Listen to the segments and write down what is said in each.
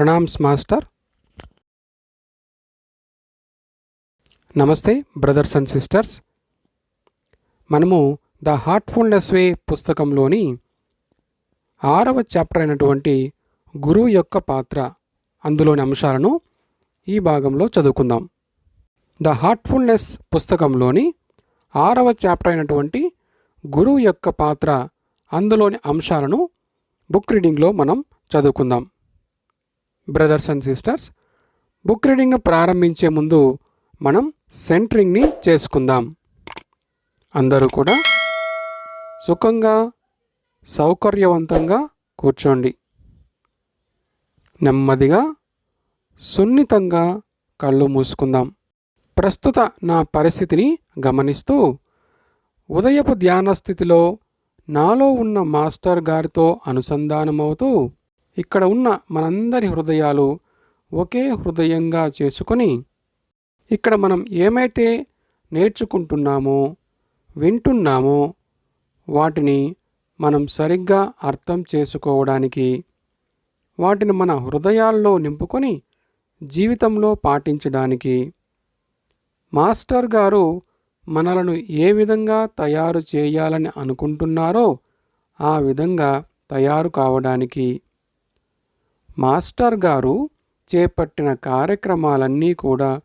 Pranams master. నమస్తే brothers and sisters. మనము the heartfulness way పుస్తకంలోని ఆరవ చాప్టర్ అయినటువంటి గురువు యొక్క పాత్ర అందులోని అంశాలను ఈ భాగంలో చదువుకుందాం. ద హార్ట్ఫుల్నెస్ పుస్తకంలోని ఆరవ చాప్టర్ అయినటువంటి గురువు యొక్క పాత్ర అందులోని అంశాలను బుక్ రీడింగ్లో మనం చదువుకుందాం. బ్రదర్స్ అండ్ సిస్టర్స్ బుక్ రీడింగ్ను ప్రారంభించే ముందు మనం సెంటరింగ్ని చేసుకుందాం. అందరూ కూడా సుఖంగా సౌకర్యవంతంగా కూర్చోండి. నెమ్మదిగా సున్నితంగా కళ్ళు మూసుకుందాం. ప్రస్తుత నా పరిస్థితిని గమనిస్తూ ఉదయపు ధ్యాన స్థితిలో నాలో ఉన్న మాస్టర్ గారితో అనుసంధానమవుతూ ఇక్కడ ఉన్న మనందరి హృదయాలు ఒకే హృదయంగా చేసుకొని ఇక్కడ మనం ఏమైతే నేర్చుకుంటున్నామో వింటున్నామో వాటిని మనం సరిగ్గా అర్థం చేసుకోవడానికి వాటిని మన హృదయాల్లో నింపుకొని జీవితంలో పాటించడానికి మాస్టర్ గారు మనలను ఏ విధంగా తయారు చేయాలని అనుకుంటున్నారో ఆ విధంగా తయారు కావడానికి మాస్టర్ గారు చేపట్టిన కార్యక్రమాలన్నీ కూడా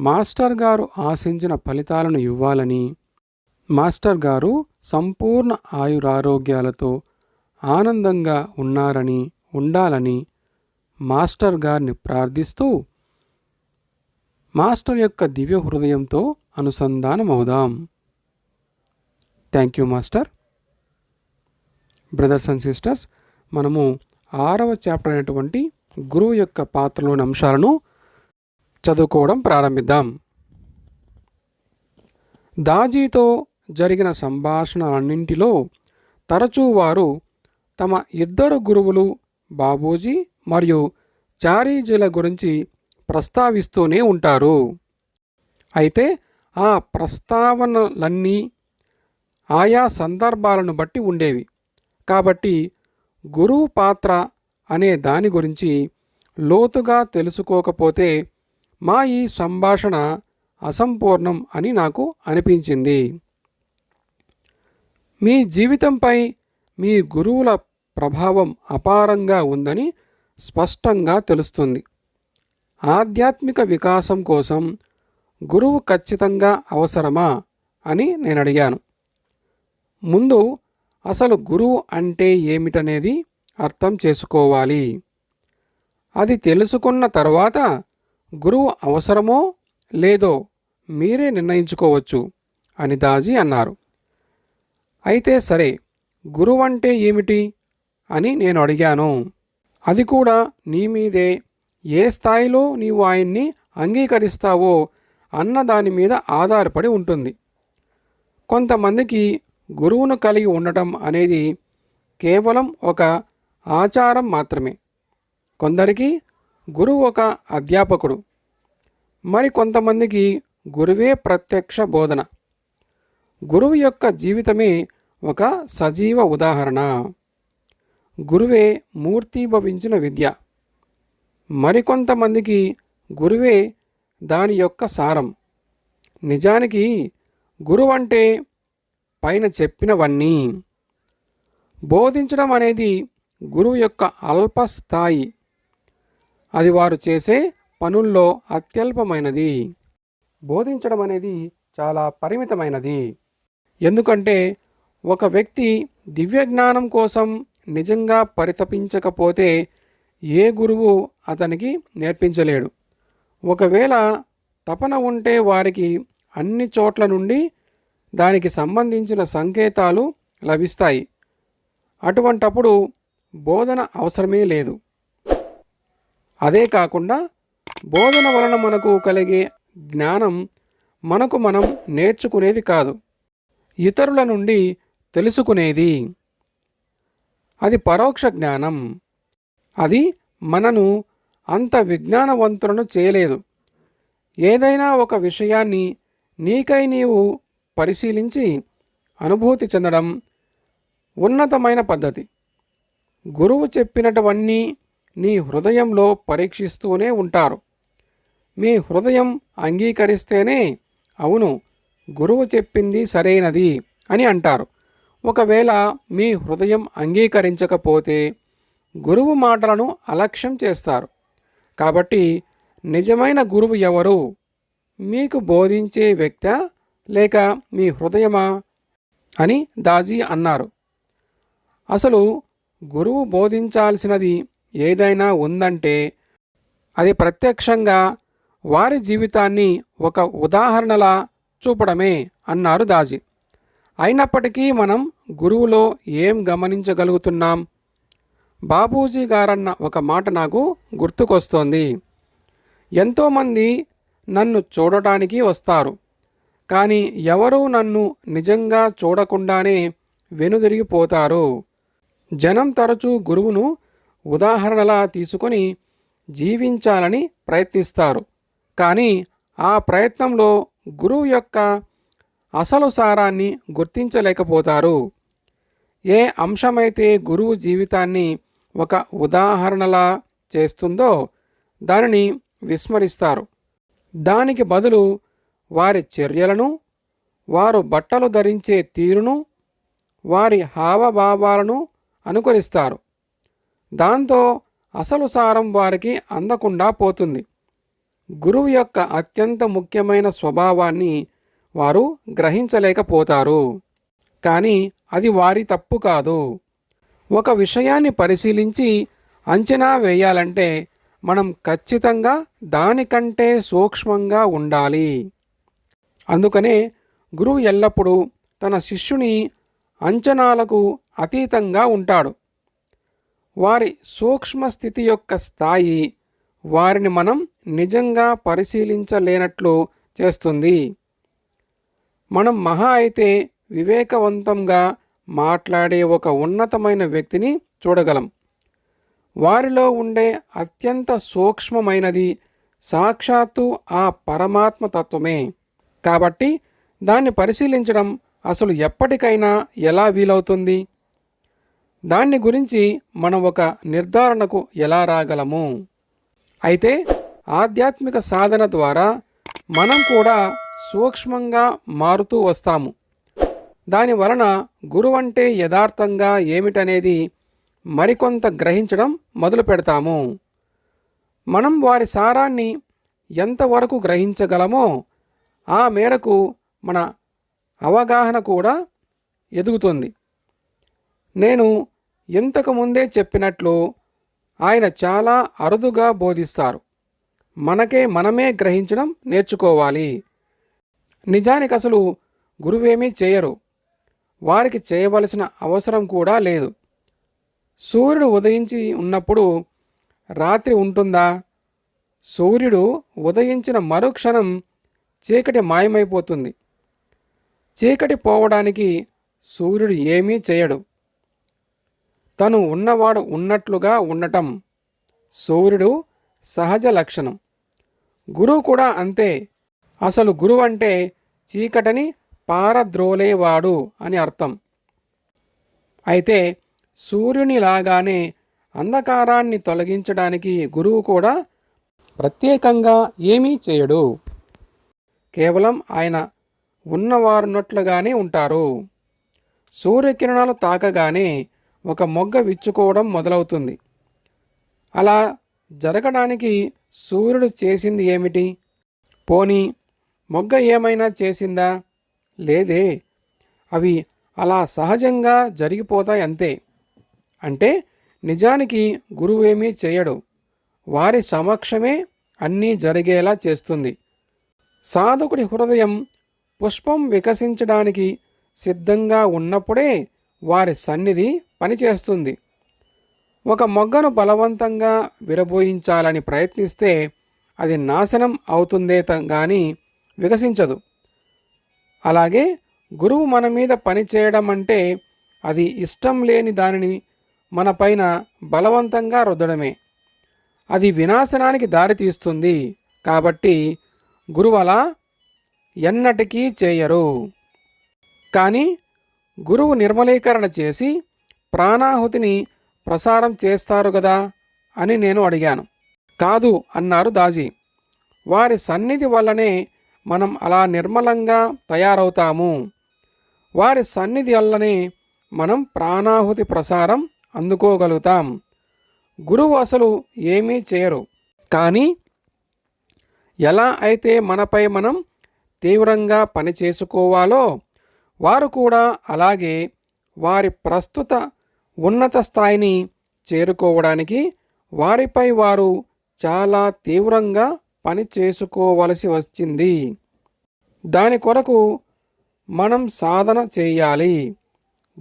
మాస్టర్ గారు ఆశించిన ఫలితాలను ఇవ్వాలని మాస్టర్ గారు సంపూర్ణ ఆయురారోగ్యాలతో ఆనందంగా ఉన్నారని ఉండాలని మాస్టర్ గారిని ప్రార్థిస్తూ మాస్టర్ యొక్క దివ్య హృదయంతో అనుసంధానమవుదాం. Thank you master. Brothers and sisters మనము ఆరవ చాప్టర్ అయినటువంటి గురువు యొక్క పాత్రలోని అంశాలను చదువుకోవడం ప్రారంభిద్దాం. దాజీతో జరిగిన సంభాషణలన్నింటిలో తరచూ వారు తమ ఇద్దరు గురువులు బాబూజీ మరియు చారీజీల గురించి ప్రస్తావిస్తూనే ఉంటారు. అయితే ఆ ప్రస్తావనలన్నీ ఆయా సందర్భాలను బట్టి ఉండేవి. కాబట్టి గురువు పాత్ర అనే దాని గురించి లోతుగా తెలుసుకోకపోతే మా ఈ సంభాషణ అసంపూర్ణం అని నాకు అనిపించింది. మీ జీవితంపై మీ గురువుల ప్రభావం అపారంగా ఉందని స్పష్టంగా తెలుస్తుంది. ఆధ్యాత్మిక వికాసం కోసం గురువు ఖచ్చితంగా అవసరమా అని నేను అడిగాను ముందు అసలు గురువు అంటే ఏమిటనేది అర్థం చేసుకోవాలి. అది తెలుసుకున్న తర్వాత గురువు అవసరమో లేదో మీరే నిర్ణయించుకోవచ్చు అని దాజీ అన్నారు. అయితే సరే గురువు అంటే ఏమిటి అని నేను అడిగాను. అది కూడా నీ మీదే ఏ స్థాయిలో నీవు ఆయన్ని అంగీకరిస్తావో అన్న దాని మీద ఆధారపడి ఉంటుంది. కొంతమందికి గురువును కలిగి ఉండటం అనేది కేవలం ఒక ఆచారం మాత్రమే. కొందరికి గురువు ఒక అధ్యాపకుడు. మరి కొంతమందికి గురువే ప్రత్యక్ష బోధన. గురువు యొక్క జీవితమే ఒక సజీవ ఉదాహరణ. గురువే మూర్తిభవించిన విద్య. మరికొంతమందికి గురువే దాని యొక్క సారం. నిజానికి గురువంటే పైన చెప్పినవన్నీ బోధించడం అనేది గురువు యొక్క అల్పస్థాయి. అది వారు చేసే పనుల్లో అత్యల్పమైనది. బోధించడం అనేది చాలా పరిమితమైనది. ఎందుకంటే ఒక వ్యక్తి దివ్య జ్ఞానం కోసం నిజంగా పరితపించకపోతే ఏ గురువు అతనికి నేర్పించలేడు. ఒకవేళ తపన ఉంటే వారికి అన్ని చోట్ల నుండి దానికి సంబంధించిన సంకేతాలు లభిస్తాయి. అటువంటప్పుడు బోధన అవసరమే లేదు. అదే కాకుండా బోధన వలన మనకు కలిగే జ్ఞానం మనకు మనం నేర్చుకునేది కాదు. ఇతరుల నుండి తెలుసుకునేది. అది పరోక్ష జ్ఞానం. అది మనను అంత విజ్ఞానవంతులను చేయలేదు. ఏదైనా ఒక విషయాన్ని నీకై నీవు పరిశీలించి అనుభూతి చెందడం ఉన్నతమైన పద్ధతి. గురువు చెప్పినటువన్నీ నీ హృదయంలో పరీక్షిస్తూనే ఉంటారు. మీ హృదయం అంగీకరిస్తేనే అవును గురువు చెప్పింది సరైనది అని అంటారు. ఒకవేళ మీ హృదయం అంగీకరించకపోతే గురువు మాటలను అలక్ష్యం చేస్తారు. కాబట్టి నిజమైన గురువు ఎవరు? మీకు బోధించే వ్యక్తి లేక మీ హృదయమా? అని దాజీ అన్నారు. అసలు గురువు బోధించాల్సినది ఏదైనా ఉందంటే అది ప్రత్యక్షంగా వారి జీవితాన్ని ఒక ఉదాహరణలా చూపడమే అన్నారు దాజీ. అయినప్పటికీ మనం గురువులో ఏం గమనించగలుగుతున్నాం? బాబూజీ గారన్న ఒక మాట నాకు గుర్తుకొస్తోంది. ఎంతోమంది నన్ను చూడటానికి వస్తారు. కానీ ఎవరూ నన్ను నిజంగా చూడకుండానే వెనుదిరిగిపోతారు. జనం తరచూ గురువును ఉదాహరణలా తీసుకొని జీవించాలని ప్రయత్నిస్తారు. కానీ ఆ ప్రయత్నంలో గురువు యొక్క అసలు సారాన్ని గుర్తించలేకపోతారు. ఏ అంశమైతే గురువు జీవితాన్ని ఒక ఉదాహరణలా చేస్తుందో దానిని విస్మరిస్తారు. దానికి బదులు వారి చర్యలను వారు బట్టలు ధరించే తీరును వారి హావభావాలను అనుకరిస్తారు. దాంతో అసలు సారం వారికి అందకుండా పోతుంది. గురువు యొక్క అత్యంత ముఖ్యమైన స్వభావాన్ని వారు గ్రహించలేకపోతారు. కానీ అది వారి తప్పు కాదు. ఒక విషయాన్ని పరిశీలించి అంచనా వేయాలంటే మనం ఖచ్చితంగా దానికంటే సూక్ష్మంగా ఉండాలి. అందుకనే గురువు ఎల్లప్పుడూ తన శిష్యుని అంచనాలకు అతీతంగా ఉంటాడు. వారి సూక్ష్మ స్థితి యొక్క స్థాయి వారిని మనం నిజంగా పరిశీలించలేనట్లు చేస్తుంది. మనం మహా అయితే వివేకవంతంగా మాట్లాడే ఒక ఉన్నతమైన వ్యక్తిని చూడగలం. వారిలో ఉండే అత్యంత సూక్ష్మమైనది సాక్షాత్తు ఆ పరమాత్మ తత్వమే. కాబట్టి దాన్ని పరిశీలించడం అసలు ఎప్పటికైనా ఎలా వీలవుతుంది? దాన్ని గురించి మనం ఒక నిర్ధారణకు ఎలా రాగలము? అయితే ఆధ్యాత్మిక సాధన ద్వారా మనం కూడా సూక్ష్మంగా మారుతూ వస్తాము. దాని వలన గురువు అంటే యథార్థంగా ఏమిటనేది మరికొంత గ్రహించడం మొదలు పెడతాము. మనం వారి సారాన్ని ఎంతవరకు గ్రహించగలమో ఆ మేరకు మన అవగాహన కూడా ఎదుగుతుంది. నేను ఇంతకు ముందే చెప్పినట్లు ఆయన చాలా అరుదుగా బోధిస్తారు. మనకే మనమే గ్రహించడం నేర్చుకోవాలి. నిజానికి అసలు గురువేమీ చేయరు. వారికి చేయవలసిన అవసరం కూడా లేదు. సూర్యుడు ఉదయించి ఉన్నప్పుడు రాత్రి ఉంటుందా? సూర్యుడు ఉదయించిన మరుక్షణం చీకటి మాయమైపోతుంది. చీకటి పోవడానికి సూర్యుడు ఏమీ చేయడు. తను ఉన్నవాడు ఉన్నట్లుగా ఉండటం సూర్యుడు సహజ లక్షణం. గురువు కూడా అంతే. అసలు గురువు అంటే చీకటని పారద్రోలేవాడు అని అర్థం. అయితే సూర్యునిలాగానే అంధకారాన్ని తొలగించడానికి గురువు కూడా ప్రత్యేకంగా ఏమీ చేయడు. కేవలం ఆయన ఉన్నవారున్నట్లుగానే ఉంటారు. సూర్యకిరణాలు తాకగానే ఒక మొగ్గ విచ్చుకోవడం మొదలవుతుంది. అలా జరగడానికి సూర్యుడు చేసింది ఏమిటి? పోనీ మొగ్గ ఏమైనా చేసిందా? లేదే. అవి అలా సహజంగా జరిగిపోతాయి అంతే. అంటే నిజానికి గురువేమీ చేయడు. వారి సమక్షమే అన్నీ జరిగేలా చేస్తుంది. సాధకుడి హృదయం పుష్పం వికసించడానికి సిద్ధంగా ఉన్నప్పుడే వారి సన్నిధి పనిచేస్తుంది. ఒక మొగ్గను బలవంతంగా విరబోయించాలని ప్రయత్నిస్తే అది నాశనం అవుతుందే కానీ వికసించదు. అలాగే గురువు మన మీద పని చేయడం అంటే అది ఇష్టం లేని దానిని మనపైన బలవంతంగా రుద్దడమే. అది వినాశనానికి దారితీస్తుంది కాబట్టి గురువల? ఎన్నటికీ చేయరు. కానీ గురువు నిర్మలీకరణ చేసి ప్రాణాహుతిని ప్రసారం చేస్తారు కదా అని నేను అడిగాను. కాదు అన్నారు దాజీ. వారి సన్నిధి వల్లనే మనం అలా నిర్మలంగా తయారవుతాము. వారి సన్నిధి వల్లనే మనం ప్రాణాహుతి ప్రసారం అందుకోగలుగుతాం. గురువు అసలు ఏమీ చేయరు. కానీ ఎలా అయితే మనపై మనం తీవ్రంగా పని చేసుకోవాలో వారు కూడా అలాగే వారి ప్రస్తుత ఉన్నత స్థాయిని చేరుకోవడానికి వారిపై వారు చాలా తీవ్రంగా పని చేసుకోవలసి వచ్చింది. దాని కొరకు మనం సాధన చేయాలి.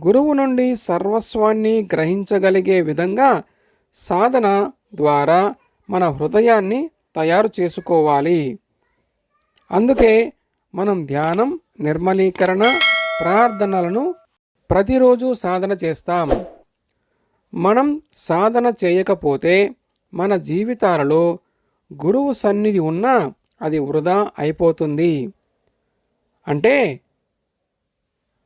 గురువు నుండి సర్వస్వాన్ని గ్రహించగలిగే విధంగా సాధన ద్వారా మన హృదయాన్ని తయారు చేసుకోవాలి. అందుకే మనం ధ్యానం నిర్మలీకరణ ప్రార్థనలను ప్రతిరోజు సాధన చేస్తాం. మనం సాధన చేయకపోతే మన జీవితాలలో గురువు సన్నిధి ఉన్నా అది వృధా అయిపోతుంది. అంటే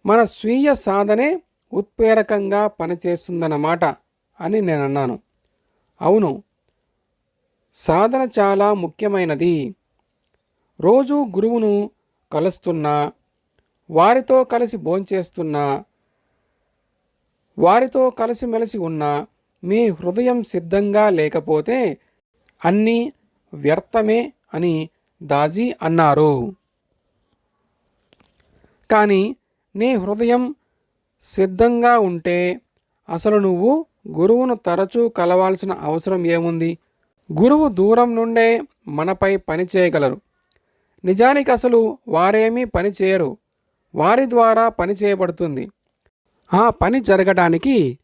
మన స్వీయ సాధనే ఉత్ప్రేరకంగా పనిచేస్తుందన్నమాట అని నేను అన్నాను అవును సాధన చాలా ముఖ్యమైనది. రోజు గురువును కలుస్తున్నా వారితో కలిసి భోంచేస్తున్నా వారితో కలిసిమెలిసి ఉన్నా మీ హృదయం సిద్ధంగా లేకపోతే అన్నీ వ్యర్థమే అని దాజీ అన్నారు. కానీ నీ హృదయం సిద్ధంగా ఉంటే అసలు నువ్వు గురువును తరచూ కలవాల్సిన అవసరం ఏముంది? గురువు దూరం నుండే మనపై పని చేయగలరు. నిజానికి అసలు వారేమీ పని చేయరు. వారి ద్వారా పని చేయబడుతుంది. ఆ పని జరగడానికి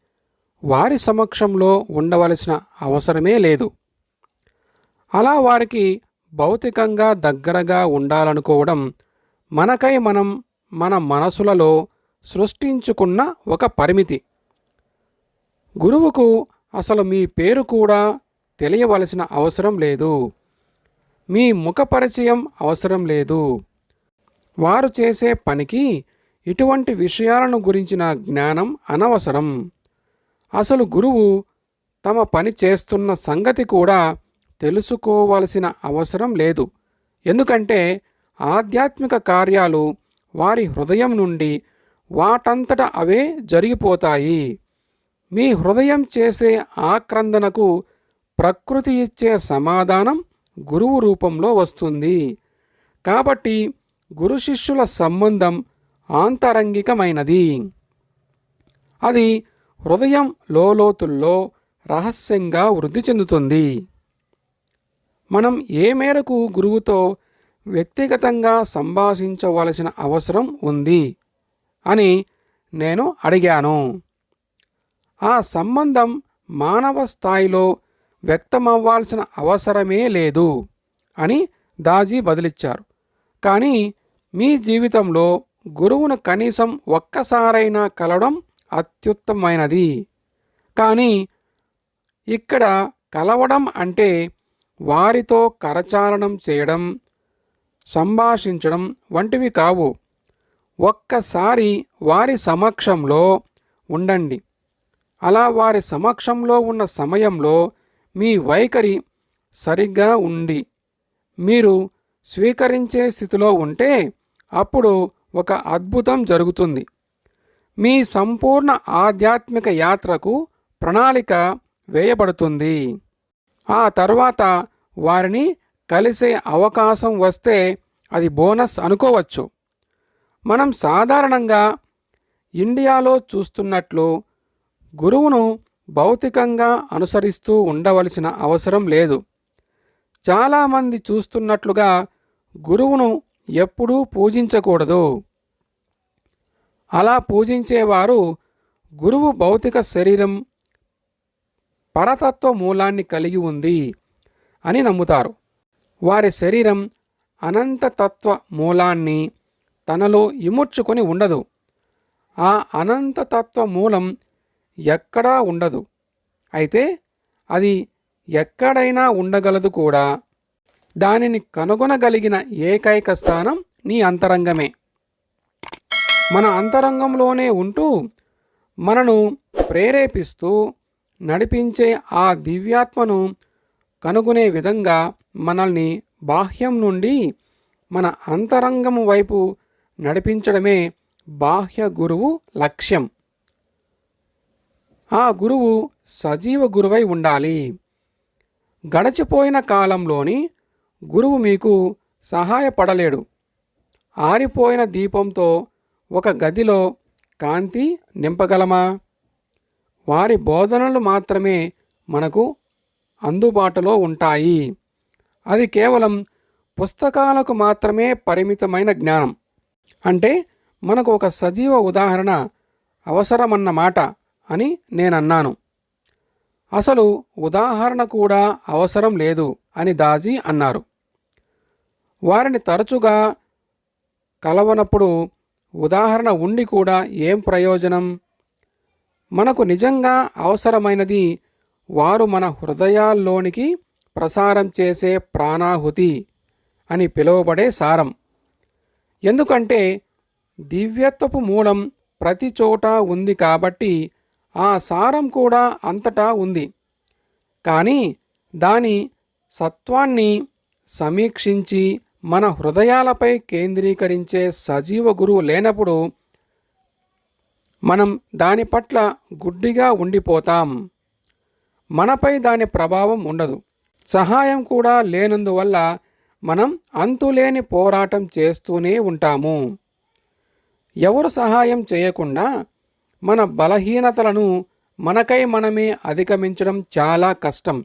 వారి సమక్షంలో ఉండవలసిన అవసరమే లేదు. అలా వారికి భౌతికంగా దగ్గరగా ఉండాలనుకోవడం మనకై మనం మన మనసులలో సృష్టించుకున్న ఒక పరిమితి. గురువుకు అసలు మీ పేరు కూడా తెలియవలసిన అవసరం లేదు. మీ ముఖ పరిచయం అవసరం లేదు. వారు చేసే పనికి ఇటువంటి విషయాలను గురించిన జ్ఞానం అనవసరం. అసలు గురువు తమ పని చేస్తున్న సంగతి కూడా తెలుసుకోవలసిన అవసరం లేదు. ఎందుకంటే ఆధ్యాత్మిక కార్యాలు వారి హృదయం నుండి వాటంతట అవే జరిగిపోతాయి. మీ హృదయం చేసే ఆక్రందనకు ప్రకృతి ఇచ్చే సమాధానం గురువు రూపంలో వస్తుంది. కాబట్టి గురు శిష్యుల సంబంధం ఆంతరంగికమైనది. అది హృదయం లోతుల్లో రహస్యంగా వృద్ధి చెందుతుంది. మనం ఏ మేరకు గురువుతో వ్యక్తిగతంగా సంభాషించవలసిన అవసరం ఉంది అని నేను అడిగాను. ఆ సంబంధం మానవ స్థాయిలో వ్యక్తమవ్వాల్సిన అవసరమే లేదు అని దాజీ బదులిచ్చారు. కానీ మీ జీవితంలో గురువును కనీసం ఒక్కసారైనా కలవడం అత్యుత్తమైనది. కానీ ఇక్కడ కలవడం అంటే వారితో కరచాలనం చేయడం సంభాషించడం వంటివి కావు. ఒక్కసారి వారి సమక్షంలో ఉండండి. అలా వారి సమక్షంలో ఉన్న సమయంలో మీ వైఖరి సరిగ్గా ఉండి మీరు స్వీకరించే స్థితిలో ఉంటే అప్పుడు ఒక అద్భుతం జరుగుతుంది. మీ సంపూర్ణ ఆధ్యాత్మిక యాత్రకు ప్రణాళిక వేయబడుతుంది. ఆ తర్వాత వారిని కలిసే అవకాశం వస్తే అది బోనస్ అనుకోవచ్చు. మనం సాధారణంగా ఇండియాలో చూస్తున్నట్లు గురువును భౌతికంగా అనుసరిస్తూ ఉండవలసిన అవసరం లేదు. చాలామంది చూస్తున్నట్లుగా గురువును ఎప్పుడూ పూజించకూడదు. అలా పూజించేవారు గురువు భౌతిక శరీరం పరతత్వ మూలాన్ని కలిగి ఉంది అని నమ్ముతారు. వారి శరీరం అనంతతత్వ మూలాన్ని తనలో ఇముడ్చుకొని ఉండదు. ఆ అనంతతత్వ మూలం ఎక్కడా ఉండదు. అయితే అది ఎక్కడైనా ఉండగలదు కూడా. దానిని కనుగొనగలిగిన ఏకైక స్థానం నీ అంతరంగమే. మన అంతరంగంలోనే ఉంటూ మనను ప్రేరేపిస్తూ నడిపించే ఆ దివ్యాత్మను కనుగొనే విధంగా మనల్ని బాహ్యం నుండి మన అంతరంగము వైపు నడిపించడమే బాహ్య గురువు లక్ష్యం. ఆ గురువు సజీవ గురువై ఉండాలి. గడచిపోయిన కాలంలోని గురువు మీకు సహాయపడలేడు. ఆరిపోయిన దీపంతో ఒక గదిలో కాంతి నింపగలమా? వారి బోధనలు మాత్రమే మనకు అందుబాటులో ఉంటాయి. అది కేవలం పుస్తకాలకు మాత్రమే పరిమితమైన జ్ఞానం. అంటే మనకు ఒక సజీవ ఉదాహరణ అవసరమన్నమాట. అని నేనన్నాను. అసలు ఉదాహరణ కూడా అవసరం లేదు అని దాజీ అన్నారు. వారిని తరచుగా కలవనప్పుడు ఉదాహరణ ఉండి కూడా ఏం ప్రయోజనం? మనకు నిజంగా అవసరమైనది వారు మన హృదయాల్లోనికి ప్రసారం చేసే ప్రాణాహుతి అని పిలువబడే సారం. ఎందుకంటే దివ్యత్వపు మూలం ప్రతి చోట ఉంది కాబట్టి ఆ సారం కూడా అంతటా ఉంది. కానీ దాని సత్వాన్ని సమీక్షించి మన హృదయాలపై కేంద్రీకరించే సజీవ గురువు లేనప్పుడు మనం దాని పట్ల గుడ్డిగా ఉండిపోతాం. మనపై దాని ప్రభావం ఉండదు. సహాయం కూడా లేనందువల్ల మనం అంతులేని పోరాటం చేస్తూనే ఉంటాము. ఎవరు సహాయం చేయకుండా మన బలహీనతలను మనకై మనమే అధిగమించడం చాలా కష్టం.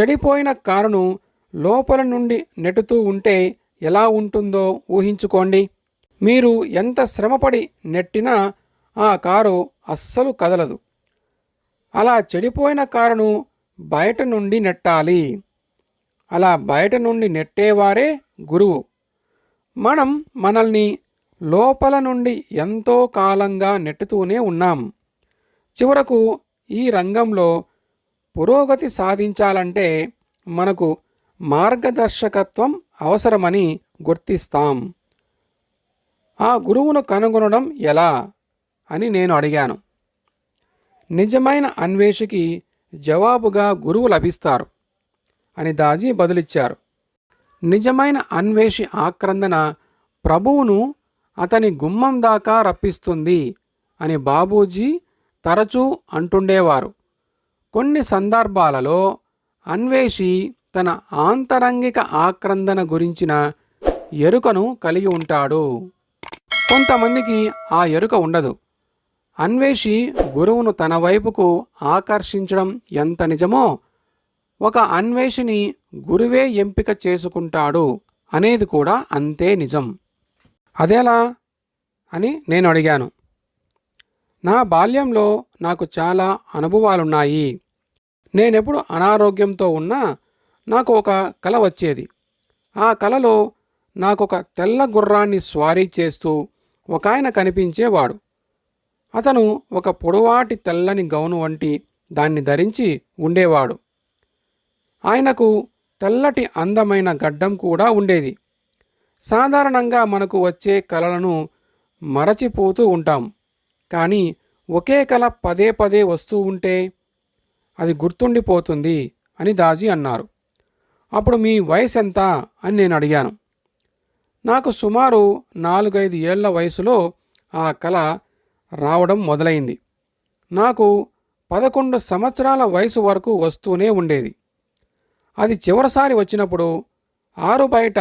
చెడిపోయిన కారును లోపల నుండి నెట్టుతూ ఉంటే ఎలా ఉంటుందో ఊహించుకోండి. మీరు ఎంత శ్రమపడి నెట్టినా ఆ కారు అస్సలు కదలదు. అలా చెడిపోయిన కారును బయట నుండి నెట్టాలి. అలా బయట నుండి నెట్టేవారే గురువు. మనం మనల్ని లోపల నుండి ఎంతో కాలంగా నెట్టుతూనే ఉన్నాం. చివరకు ఈ రంగంలో పురోగతి సాధించాలంటే మనకు మార్గదర్శకత్వం అవసరమని గుర్తిస్తాం. ఆ గురువును కనుగొనడం ఎలా? అని నేను అడిగాను. నిజమైన అన్వేషికి జవాబుగా గురువు లభిస్తారు అని దాజీ బదులిచ్చారు. నిజమైన అన్వేషి ఆక్రందన ప్రభువును అతని గుమ్మం దాకా రప్పిస్తుంది అని బాబూజీ తరచూ అంటుండేవారు. కొన్ని సందర్భాలలో అన్వేషి తన ఆంతరంగిక ఆక్రందన గురించిన ఎరుకను కలిగి ఉంటాడు. కొంతమందికి ఆ ఎరుక ఉండదు. అన్వేషి గురువును తన వైపుకు ఆకర్షించడం ఎంత నిజమో ఒక అన్వేషిని గురువే ఎంపిక చేసుకుంటాడు అనేది కూడా అంతే నిజం. అదేలా అని నేను అడిగాను. నా బాల్యంలో నాకు చాలా అనుభవాలున్నాయి. నేనెప్పుడు అనారోగ్యంతో ఉన్నా నాకు ఒక కల వచ్చేది. ఆ కలలో నాకు ఒక తెల్ల గుర్రాన్ని స్వారీ చేస్తూ ఒక ఆయన కనిపించేవాడు. అతను ఒక పొడవాటి తెల్లని గౌను వంటి దాన్ని ధరించి ఉండేవాడు. ఆయనకు తెల్లటి అందమైన గడ్డం కూడా ఉండేది. సాధారణంగా మనకు వచ్చే కళలను మరచిపోతూ ఉంటాం. కానీ ఒకే కళ పదే పదే వస్తూ ఉంటే అది గుర్తుండిపోతుంది అని దాజీ అన్నారు. అప్పుడు మీ వయసు ఎంత అని నేను అడిగాను. నాకు సుమారు నాలుగైదు ఏళ్ళ వయసులో ఆ కళ రావడం మొదలైంది. నాకు పదకొండు సంవత్సరాల వయసు వరకు వస్తూనే ఉండేది. అది చివరిసారి వచ్చినప్పుడు ఆరు బయట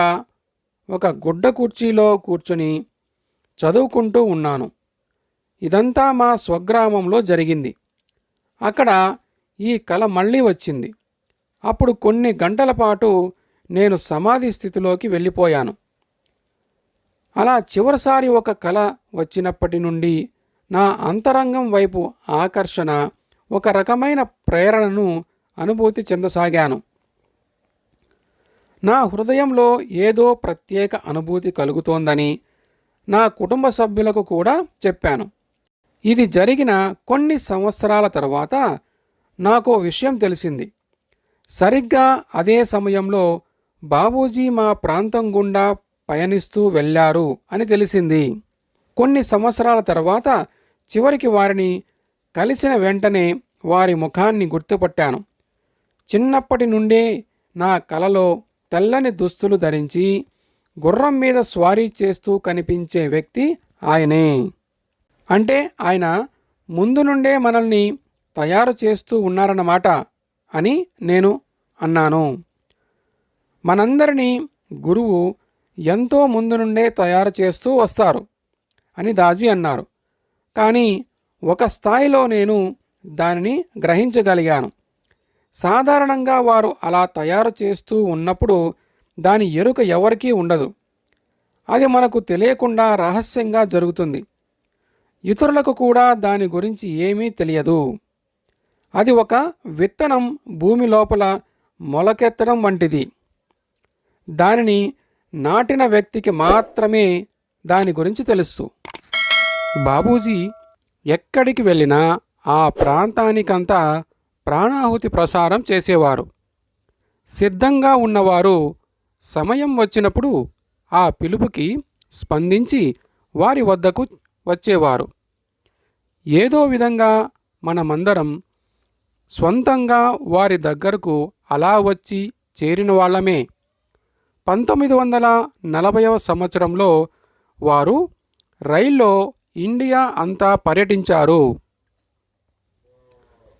ఒక గుడ్డ కుర్చీలో కూర్చుని చదువుకుంటూ ఉన్నాను. ఇదంతా మా స్వగ్రామంలో జరిగింది. అక్కడ ఈ కళ మళ్ళీ వచ్చింది. అప్పుడు కొన్ని గంటల పాటు నేను సమాధి స్థితిలోకి వెళ్ళిపోయాను. అలా చివరిసారి ఒక కళ వచ్చినప్పటి నుండి నా అంతరంగం వైపు ఆకర్షణ ఒక రకమైన ప్రేరణను అనుభూతి చెందసాగాను. నా హృదయంలో ఏదో ప్రత్యేక అనుభూతి కలుగుతోందని నా కుటుంబ సభ్యులకు కూడా చెప్పాను. ఇది జరిగిన కొన్ని సంవత్సరాల తర్వాత నాకు విషయం తెలిసింది. సరిగ్గా అదే సమయంలో బాబూజీ మా ప్రాంతం గుండా పయనిస్తూ వెళ్ళారు అని తెలిసింది. కొన్ని సంవత్సరాల తర్వాత చివరికి వారిని కలిసిన వెంటనే వారి ముఖాన్ని గుర్తుపట్టాను. చిన్నప్పటి నుండే నా కలలో తెల్లని దుస్తులు ధరించి గుర్రం మీద స్వారీ చేస్తూ కనిపించే వ్యక్తి ఆయనే. అంటే ఆయన ముందు నుండే మనల్ని తయారు చేస్తూ ఉన్నారన్నమాట అని నేను అన్నాను. మనందరినీ గురువు ఎంతో ముందు నుండే తయారు చేస్తూ వస్తారు అని దాజీ అన్నారు. కానీ ఒక స్థాయిలో నేను దానిని గ్రహించగలిగాను. సాధారణంగా వారు అలా తయారు చేస్తూ ఉన్నప్పుడు దాని ఎరుక ఎవరికీ ఉండదు. అది మనకు తెలియకుండా రహస్యంగా జరుగుతుంది. ఇతరులకు కూడా దాని గురించి ఏమీ తెలియదు. అది ఒక విత్తనం భూమి లోపల మొలకెత్తడం వంటిది. దానిని నాటిన వ్యక్తికి మాత్రమే దాని గురించి తెలుసు. బాబూజీ ఎక్కడికి వెళ్ళినా ఆ ప్రాంతానికంతా ప్రాణాహుతి ప్రసారం చేసేవారు. సిద్ధంగా ఉన్నవారు సమయం వచ్చినప్పుడు ఆ పిలుపుకి స్పందించి వారి వద్దకు వచ్చేవారు. ఏదో విధంగా మనమందరం స్వంతంగా వారి దగ్గరకు అలా వచ్చి చేరిన వాళ్ళమే. పంతొమ్మిది వందల నలభైవ సంవత్సరంలో వారు రైల్లో ఇండియా అంతా పర్యటించారు.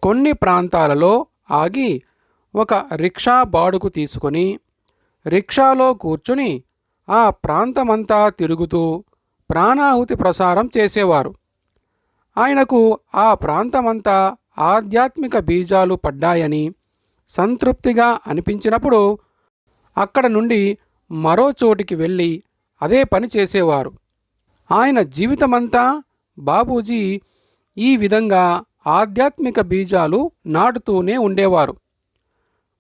కొన్ని ప్రాంతాలలో ఆగి ఒక రిక్షా బాడుకు తీసుకొని రిక్షాలో కూర్చుని ఆ ప్రాంతమంతా తిరుగుతూ ప్రాణాహుతి ప్రసారం చేసేవారు. ఆయనకు ఆ ప్రాంతమంతా ఆధ్యాత్మిక బీజాలు పడ్డాయని సంతృప్తిగా అనిపించినప్పుడు అక్కడ నుండి మరో చోటికి వెళ్ళి అదే పని చేసేవారు. ఆయన జీవితమంతా బాబూజీ ఈ విధంగా ఆధ్యాత్మిక బీజాలు నాటుతూనే ఉండేవారు.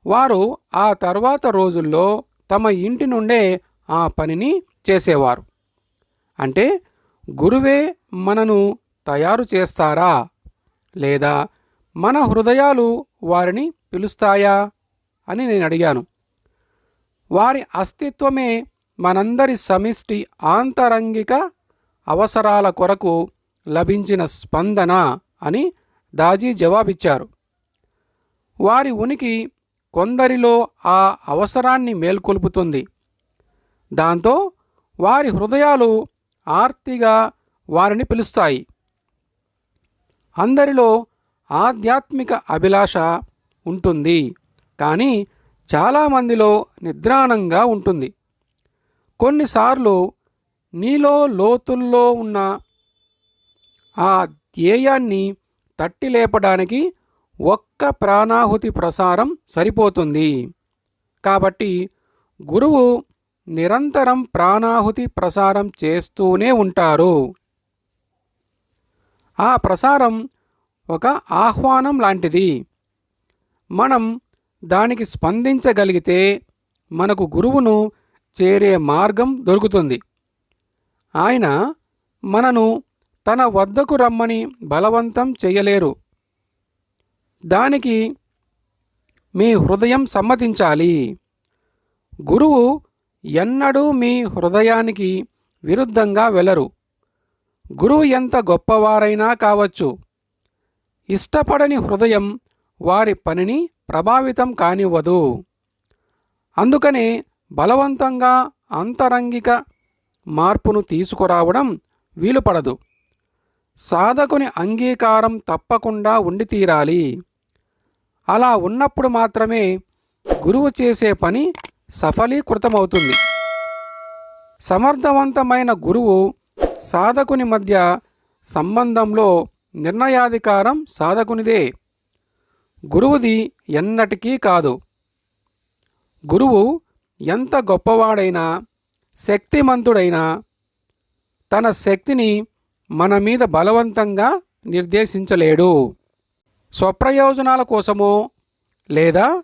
వారు ఆ తర్వాత రోజుల్లో తమ ఇంటి నుండే ఆ పనిని చేసేవారు. అంటే గురువే మనను తయారు చేస్తారా? లేదా మన హృదయాలు వారిని పిలుస్తాయా? అని నేను అడిగాను. వారి అస్తిత్వమే మనందరి సమిష్టి ఆంతరంగిక అవసరాల కొరకు లభించిన స్పందన అని దాజీ జవాబిచ్చారు. వారి ఉనికి కొందరిలో ఆ అవసరాన్ని మేల్కొల్పుతుంది. దాంతో వారి హృదయాలు ఆర్తిగా వారిని పిలుస్తాయి. అందరిలో ఆధ్యాత్మిక అభిలాష ఉంటుంది. కానీ చాలామందిలో నిద్రాణంగా ఉంటుంది. కొన్నిసార్లు నీలో లోతుల్లో ఉన్న ఆ ధ్యేయాన్ని తట్టి లేపడానికి ఒక్క ప్రాణాహుతి ప్రసారం సరిపోతుంది. కాబట్టి గురువు నిరంతరం ప్రాణాహుతి ప్రసారం చేస్తూనే ఉంటారు. ఆ ప్రసారం ఒక ఆహ్వానం లాంటిది. మనం దానికి స్పందించగలిగితే మనకు గురువును చేరే మార్గం దొరుకుతుంది. ఆయన మనను తన వద్దకు రమ్మని బలవంతం చేయలేరు. దానికి మీ హృదయం సమ్మతించాలి. గురువు ఎన్నడూ మీ హృదయానికి విరుద్ధంగా వెళ్ళరు గురువు ఎంత గొప్పవారైనా కావచ్చు. ఇష్టపడని హృదయం వారి పనిని ప్రభావితం కానివ్వదు. అందుకనే బలవంతంగా అంతరంగిక మార్పును తీసుకురావడం వీలుపడదు. సాధకుని అంగీకారం తప్పకుండా ఉండి తీరాలి. అలా ఉన్నప్పుడు మాత్రమే గురువు చేసే పని సఫలీకృతమవుతుంది. సమర్థవంతమైన గురువు సాధకుని మధ్య సంబంధంలో నిర్ణయాధికారం సాధకునిదే. గురువుది ఎన్నటికీ కాదు. గురువు ఎంత గొప్పవాడైనా శక్తిమంతుడైనా తన శక్తిని మన మీద బలవంతంగా నిర్దేశించలేడు. స్వప్రయోజనాల కోసమో లేదా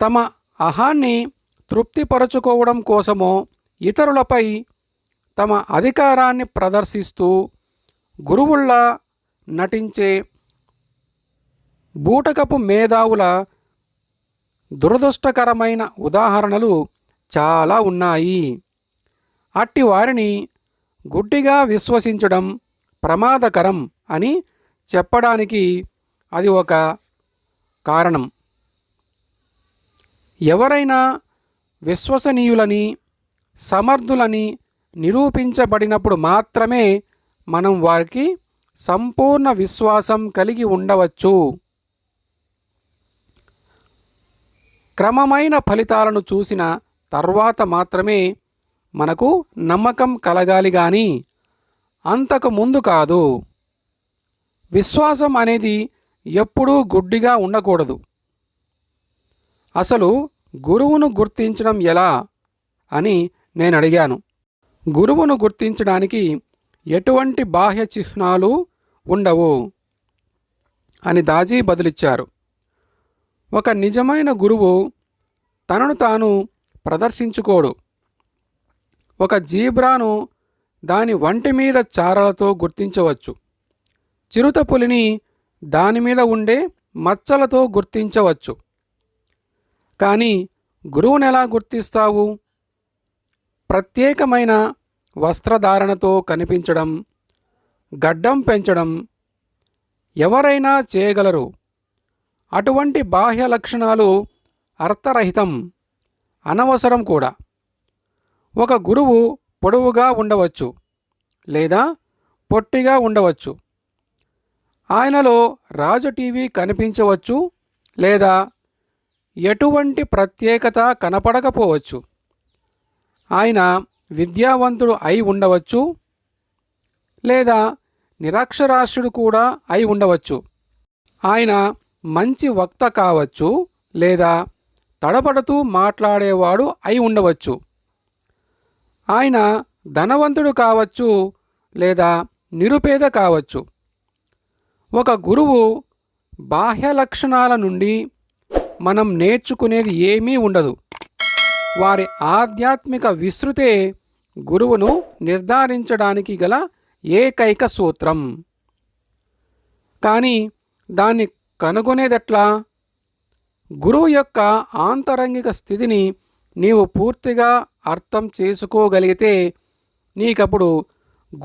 తమ అహాన్ని తృప్తిపరచుకోవడం కోసమో ఇతరులపై తమ అధికారాన్ని ప్రదర్శిస్తూ గురువుల్లా నటించే బూటకపు మేధావుల దురదృష్టకరమైన ఉదాహరణలు చాలా ఉన్నాయి. అట్టి వారిని గుడ్డిగా విశ్వసించడం ప్రమాదకరం అని చెప్పడానికి అది ఒక కారణం. ఎవరైనా విశ్వసనీయులని సమర్థులని నిరూపించబడినప్పుడు మాత్రమే మనం వారికి సంపూర్ణ విశ్వాసం కలిగి ఉండవచ్చు. క్రమమైన ఫలితాలను చూసిన తర్వాత మాత్రమే మనకు నమ్మకం కలగాలి కానీ అంతకు ముందు కాదు. విశ్వాసం అనేది ఎప్పుడూ గుడ్డిగా ఉండకూడదు. అసలు గురువును గుర్తించడం ఎలా అని నేను అడిగాను గురువును గుర్తించడానికి ఎటువంటి బాహ్య చిహ్నాలు ఉండవు అని దాజీ బదులిచ్చారు. ఒక నిజమైన గురువు తనను తాను ప్రదర్శించుకోడు. ఒక జీబ్రాను దాని వంటి మీద చారలతో గుర్తించవచ్చు. చిరుతపులిని దాని మీద ఉండే మచ్చలతో గుర్తించవచ్చు. కానీ గురువుని ఎలా గుర్తిస్తావు? ప్రత్యేకమైన వస్త్రధారణతో కనిపించడం గడ్డం పెంచడం ఎవరైనా చేయగలరు. అటువంటి బాహ్య లక్షణాలు అర్థరహితం అనవసరం కూడా. ఒక గురువు పొడవుగా ఉండవచ్చు లేదా పొట్టిగా ఉండవచ్చు. ఆయనలో రాజ టీవీ కనిపించవచ్చు లేదా ఎటువంటి ప్రత్యేకత కనపడకపోవచ్చు. ఆయన విద్యావంతుడు అయి ఉండవచ్చు లేదా నిరక్షరాస్యుడు కూడా అయి ఉండవచ్చు. ఆయన మంచి వక్త కావచ్చు లేదా తడబడుతూ మాట్లాడేవాడు అయి ఉండవచ్చు. ఆయన ధనవంతుడు కావచ్చు లేదా నిరుపేద కావచ్చు. ఒక గురువు బాహ్య లక్షణాల నుండి మనం నేర్చుకునేది ఏమీ ఉండదు. వారి ఆధ్యాత్మిక విస్తృతే గురువును నిర్ధారించడానికి గల ఏకైక సూత్రం. కానీ దాన్ని కనుగొనేదెట్లా? గురువు యొక్క ఆంతరంగిక స్థితిని నీవు పూర్తిగా అర్థం చేసుకోగలిగితే నీకప్పుడు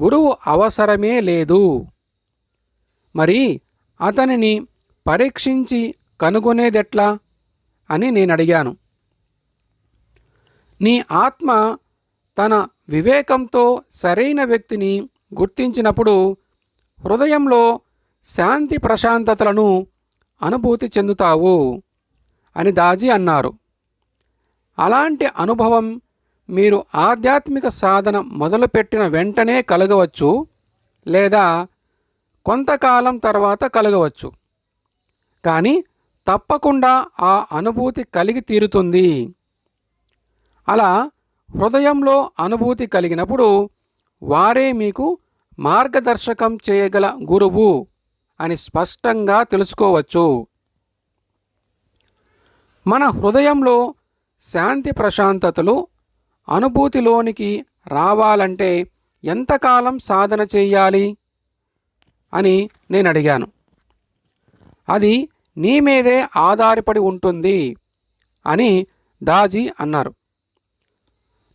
గురువు అవసరమే లేదు. మరి అతనిని పరీక్షించి కనుగొనేదెట్లా? అని నేను అడిగాను నీ ఆత్మ తన వివేకంతో సరైన వ్యక్తిని గుర్తించినప్పుడు హృదయంలో శాంతి ప్రశాంతతలను అనుభూతి చెందుతావు అని దాజీ అన్నారు. అలాంటి అనుభవం మీరు ఆధ్యాత్మిక సాధన మొదలుపెట్టిన వెంటనే కలగవచ్చు లేదా కొంతకాలం తర్వాత కలగవచ్చు. కానీ తప్పకుండా ఆ అనుభూతి కలిగి తీరుతుంది. అలా హృదయంలో అనుభూతి కలిగినప్పుడు వారే మీకు మార్గదర్శకం చేయగల గురువు అని స్పష్టంగా తెలుసుకోవచ్చు. మన హృదయంలో శాంతి ప్రశాంతతలు అనుభూతిలోనికి రావాలంటే ఎంతకాలం సాధన చేయాలి? అని నేను అడిగాను అది నీ మీదే ఆధారపడి ఉంటుంది అని దాజీ అన్నారు.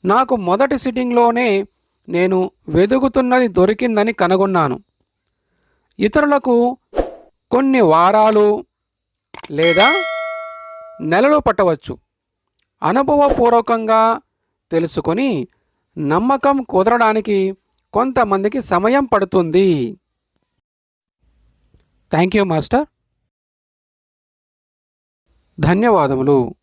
నాకు మొదటి సిట్టింగ్లోనే నేను వెదుగుతున్నది దొరికిందని కనుగొన్నాను. ఇతరులకు కొన్ని వారాలు లేదా నెలలు పట్టవచ్చు. అనుభవపూర్వకంగా తెలుసుకొని నమ్మకం కుదరడానికి కొంతమందికి సమయం పడుతుంది. Thank you master. ధన్యవాదములు.